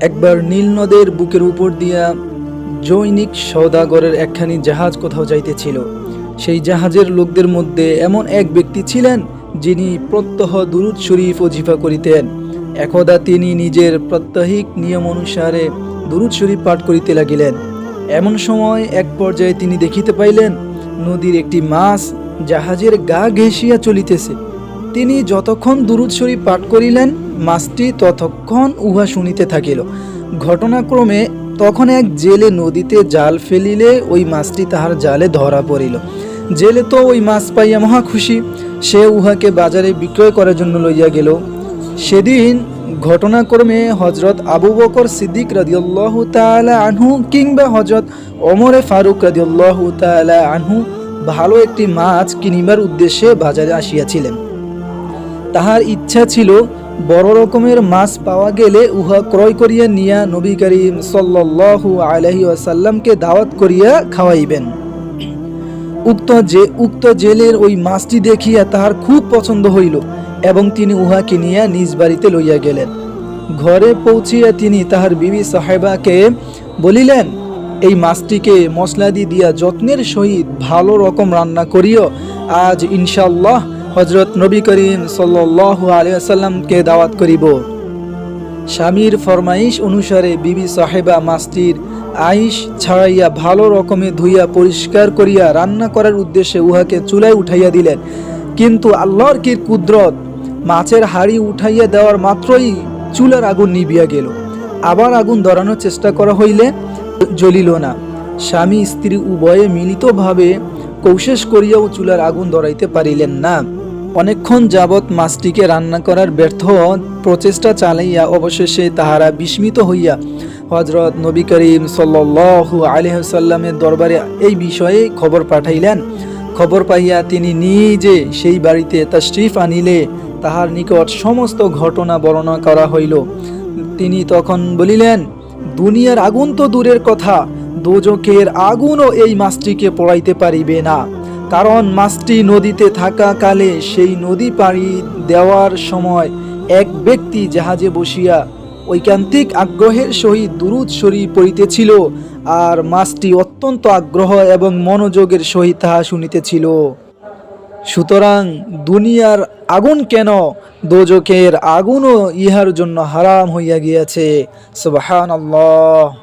একবার নীল নদের বুকের উপর দিয়া জৈনিক সৌদাগরের একখানি জাহাজ কোথাও যাইতেছিল। সেই জাহাজের লোকদের মধ্যে এমন এক ব্যক্তি ছিলেন, যিনি প্রত্যহ দুরুদ শরীফ ওজিফা করিতেন। একদা তিনি নিজের প্রত্যাহিক নিয়ম অনুসারে দুরুদ শরীফ পাঠ করিতে লাগিলেন। এমন সময় এক পর্যায়ে তিনি দেখিতে পাইলেন, নদীর একটি মাছ জাহাজের গা ঘেঁষিয়া চলিতেছে। তিনি যতক্ষণ দুরুদ শরীফ পাঠ করিলেন মাছটি ততক্ষণ উহা শুনিতে থাকিল। ঘটনাক্রমে তখন এক জেলে নদীতে জাল ফেলিলে ওই মাছটি তাহার জালে ধরা পড়িল। জেলে তো ওই মাছ পাইয়া মহা খুশি। সে উহাকে বাজারে বিক্রয় করার জন্য লইয়া গেল। সেদিন ঘটনাক্রমে হজরত আবু বকর সিদ্দিক রাদিউল্লাহ তাআলা আনহু কিংবা হজরত অমরে ফারুক রাদিউল্লাহ তাআলা আনহু ভালো একটি মাছ কিনিবার উদ্দেশ্যে বাজারে আসিয়াছিলেন। তাহার ইচ্ছা ছিল বড় রকমের মাছ পাওয়া গেলে উহা ক্রয় করিয়া নিয়া নবী করিম সাল্লাল্লাহু আলাইহি ওয়াসাল্লামকে দাওয়াত করিয়া খাওয়াইবেন। উক্ত যে, উক্ত জেলের ওই মাছটি দেখিয়া তাহার খুব পছন্দ হইল এবং তিনি উহাকে নিয়া নিজ বাড়িতে লইয়া গেলেন। ঘরে পৌঁছিয়া তিনি তাহার বিবি সাহেবাকে বলিলেন, এই মাছটিকে মশলাদি দিয়া যত্নের সহিত ভালো রকম রান্না করিও, আজ ইনশাল্লাহ হজরত নবী করিম সাল্লাহ আলিয়াল্লামকে দাওয়াত করিব। স্বামীর ফরমাইশ অনুসারে বিবি সাহেবা মাছটির আইস ছাড়াইয়া ভালো রকমে ধুইয়া পরিষ্কার করিয়া রান্না করার উদ্দেশ্যে উহাকে চুলায় উঠাইয়া দিলেন। কিন্তু আল্লাহর কি কুদরত? মাছের হাড়ি উঠাইয়া দেওয়ার মাত্রই চুলার আগুন নিবিয়া গেল। আবার আগুন ধরানোর চেষ্টা করা হইলে জ্বলিল না। স্বামী স্ত্রী উভয়ে মিলিতভাবে কৌশেষ করিয়াও চুলার আগুন ধরাইতে পারিলেন না। অনেকক্ষণ যাবৎ মাছটিকে রান্না করার ব্যর্থ প্রচেষ্টা চালাইয়া অবশেষে তাহারা বিস্মিত হইয়া হজরত নবী করিম সাল্লাল্লাহু আলাইহি সাল্লামের দরবারে এই বিষয়ে খবর পাঠাইলেন। খবর পাইয়া তিনি নিজে সেই বাড়িতে তাশরিফ আনিলে তাহার নিকট সমস্ত ঘটনা বর্ণনা করা হইল। তিনি তখন বলিলেন, দুনিয়ার আগুন তো দূরের কথা, দোজকের আগুনও এই মাছটিকে পড়াইতে পারিবে না। কারণ মাছটি নদীতে থাকা কালে সেই নদী পাড়ি দেওয়ার সময় এক ব্যক্তি জাহাজে বসিয়া ঐকান্তিক আগ্রহের সহিত দুরুদ শরীফ পড়িতেছিল আর মাছটি অত্যন্ত আগ্রহ এবং মনোযোগের সহিত তাহা শুনিতেছিল। সুতরাং দুনিয়ার আগুন কেন দোজকের আগুনও ইহার জন্য হারাম হইয়া গিয়াছে। সুবহানাল্লাহ।